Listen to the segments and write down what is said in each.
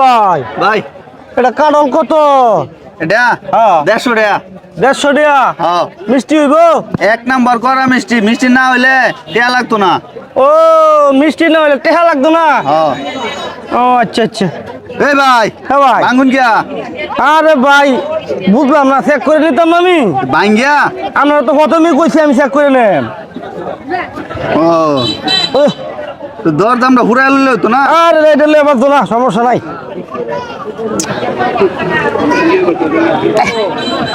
ভাই ভাই। এটা কাটল কত? এটা? হ্যাঁ। দেড়শো টাকা। দেড়শো টাকা? হ্যাঁ। মিষ্টি হইব? এক নাম্বার করা মিষ্টি। মিষ্টি না হইলে লাগতো না। ও মিষ্টি না হলে টেহা লাগতো না? হ্যাঁ। ও আচ্ছা আচ্ছা। এই ভাই হ্যাঁ ভাই। ভাঙ্গুন গিয়া। আরে ভাই বুঝলাম না চেক করে নিতাম না আমি ভাঙ্গিয়া আপনারা তো প্রথমেই কইছি আমি চেক করে নেন। ও। তো দর দামটা ঘুরাই লইলে হতো না? আর এটা লেবার তো না সমস্যা নাই।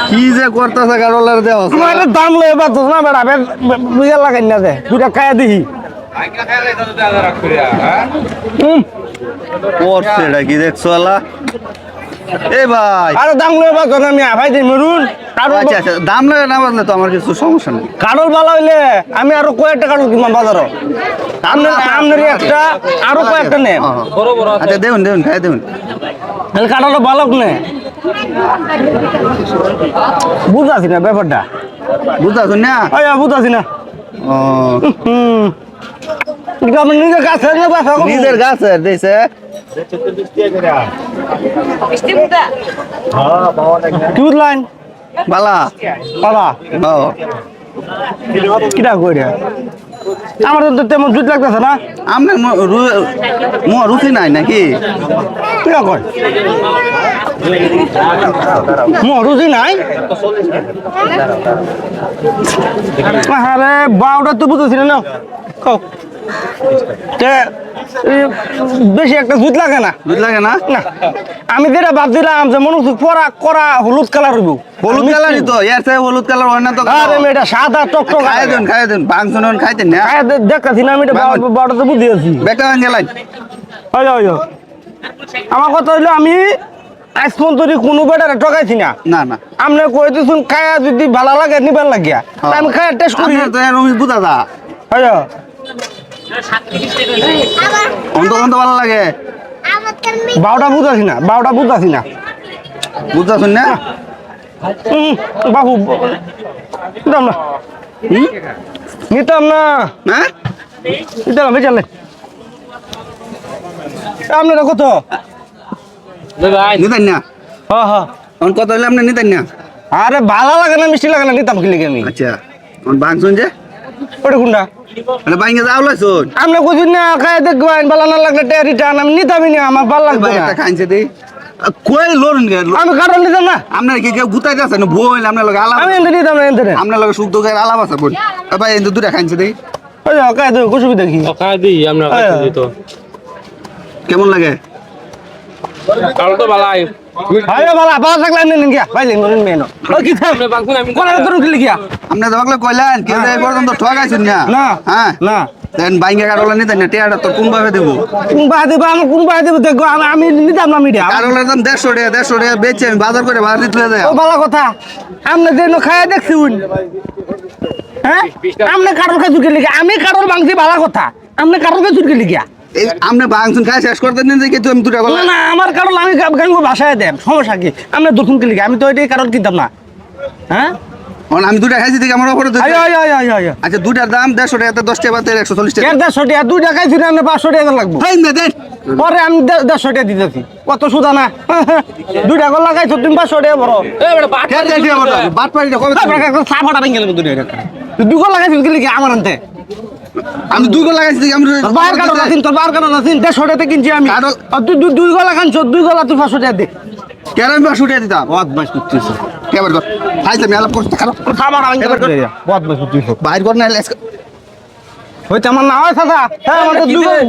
কি যে করতেছে গাড়োলার দেওয়া আমার দাম লেবার তো না বেড়া? বুঝা লাগাই না দে দুটা কায়া দিহি। হুম। করছে এটা কি দেখছ আল্লাহ? এই ভাই। আরে দাম আমি ভাই দিই মরুন। কারণ আচ্ছা আচ্ছা দাম না বাজলে তো আমার কিছু সমস্যা নেই। কারোর ভালো হইলে আমি আরও কয়েকটা কিনবাম বাজারও একটা আরও কয়েকটা। আচ্ছা খাই তাহলে ভালো নে। বুঝাছি না ব্যাপারটা। বুঝতে না? বুঝাছি না। ও হুম। নিজের করব। নিজের গাছের দিয়েছে কি বুঝলেন বালা। বাবা ও কিটা কই রে আমার তো তেমন জুত লাগতেছে না। আপনার ম- রু- মো রুচি নাই নাকি? কিটা কয়? মরুজি নাই? আরে বারোটা তো বুঝেছি না। বেশি একটা লাগে না। লাগে না? না। আমি যেটা ভাবছিলাম যে মনে হচ্ছে করা হলুদ কালার হইব। হলুদ কালারই তো এর থেকে হলুদ কালার হয় না তো আরে মেয়েটা সাদা টক টক খাই দেন খাই দেন বাং শুনুন খাইতেন না। দেখাচ্ছি না আমি এটা বাবা। বারোটা বুদ্ধি আছি। বেটা হয়ে গেলেন হয় হয় হয়। আমার কথা হইল আমি আজ পর্যন্ত কোনো বেটারে ঠকাইছি না। না না। আপনি কই দিছুন খায়া যদি ভালো লাগে নিবার লাগিয়া। হ্যাঁ। আমি খায়া টেস্ট করি। তো বুঝা দা হয় অন্ত অন্ত ভালো লাগে। বারোটা বুঝাছি না বারোটা বুঝাছি না। বুঝতে শুন না? বাবু নিতাম না? নিতাম না। হ্যাঁ নিতাম বেচালে আপনারা কত? নিতেন না? হ্যাঁ হ্যাঁ কত হইলে আপনি নিতেন না? আরে ভালো লাগে না মিষ্টি লাগে না নিতাম কি আমি? আচ্ছা বাং যে? ওটা কোনটা? মানে বাইঙ্গে যাও লাইছুন আপনি কইছেন না দেখবেন ভালো না লাগলে টেয়া রিটার্ন আমি নিতামই না আমার ভালো লাগবে না। খাইছে দি। কই লড়ুন গে আমি কারণ নিতাম না। আপনার কি কেউ গুতাই যাচ্ছে না বই আপনার লগে আলাপ আমি এনতে নিতাম না আপনার লগে সুখ দুঃখের আলাপ আছে বোন ভাই দুটা খাইছে দি। ওই দেবো কুসুবি দেখি। আমরা তো। কেমন লাগে? কাল তো বালাই। থাকলে আমি নিন গিয়া ভাই মেন কি থাম গিয়া। কইলেন এই পর্যন্ত ঠগাইছেন না। না। হ্যাঁ? না। দেন বাইঙ্গে কারোলা নিতেন না টিয়াটা তো কোন ভাবে দেবো? কোন বাই দেব আমি কোন বাই দেব দেখো আমি- আমি নিতাম না মিডিয়া। কারোলার দাম দেড়শো টাকা দেড়শো টাকা বেচে আমি বাজার করে ও কথা। আপনি যেন খায় দেখছি উন। হ্যাঁ? লিখে আমি কারোর মাংসি ভালো কথা। ঢুকে লিখিয়া এই আপনি বাংশুন খাই শেষ করতে নিন দেখে তুমি দুটা না গলা? না আমার কারণ আমি গাঙ্গো ভাষায় দেন সমস্যা কি? আপনি দক্ষিণ কে লিখে আমি তো এটাই কারণ কিনতাম না। হ্যাঁ? আমি দুটা খাইছি দেখে আমার অপরাধ আচ্ছা দুটার দাম দেড়শো টাকা দশ টাকা একশো চল্লিশ টাকা। এর দেড়শো টাকা টাকায় ছিল আমি পাঁচশো টাকা লাগবো। না দেন পরে আমি দেড়শো টাকা দিতেছি। কত সুদা না? দুই টাকা লাগাইছো তুমি পাঁচশো টাকা বড়। বাট খেয়ে দেন কবে দিবেন? সাফাটা ভেঙে গেল দুই দুগো লাগাইছিল কি আমার আনতে? আমি দুই গলা লাগাইছি আমি বার কারণ আছেন তোর বার দেড়শো কিনছি আমি। আর তুই দুই- দুই গলা কানছো দুই গলা তুই পাঁচশো টাকা দে। কেন আমি পাঁচশো টাকা দিতাম? বদমাস করছিস কেবার কর? খাইছি আমি বদমাস করছিস বাইর কর না হইতে আমার না হয় সাদা। হ্যাঁ আমার তো দুই গলা-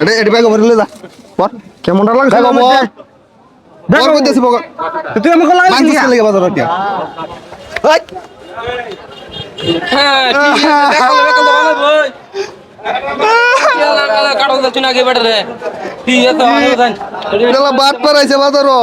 এটা এটা ব্যাগ লয়ে যা পর। কেমনটা লাগছে? বল কইতেছি বল তুই আমাকে লাগাইছিস কি? লেগে বাজার ওই হ্যাঁ ঠিক আছে দেখো দেখো ভালো বই কারণ যাচ্ছে না আগে বেটা রে ঠিক আছে বাজারও।